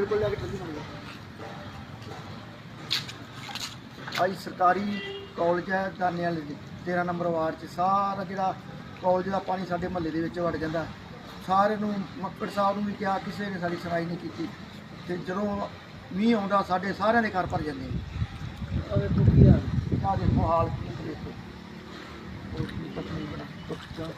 ਮੇਰੇ ਕੋਲ ਲੈ ਕੇ ਸਰਕਾਰੀ ਕਾਲਜ ਹੈ ਦਾਨੇ ਵਾਲੇ ਦੀ। 13 ਨੰਬਰ ਵਾਰਡ 'ਚ ਸਾਰਾ ਜਿਹੜਾ ਕਾਲਜ ਦਾ ਪਾਣੀ ਸਾਡੇ ਮਹੱਲੇ ਦੇ ਵਿੱਚ ਵੜ ਜਾਂਦਾ। ਸਾਰੇ ਨੂੰ ਮੱਕੜ ਸਾਹਿਬ ਨੂੰ ਵੀ ਕਿਹਾ ਕਿਸੇ ਨੇ ਸਾਡੀ ਸੁਣਾਈ ਨਹੀਂ ਕੀਤੀ। ਤੇ ਜਦੋਂ ਮੀਂਹ ਆਉਂਦਾ ਸਾਡੇ ਸਾਰਿਆਂ ਦੇ ਘਰ ਭਰ ਜਾਂਦੇ ਆ। ਦੇਖੋ ਹਾਲ ਕੀ ਦੇਖੋ ਉਹ ਕੀ ਪਤਾ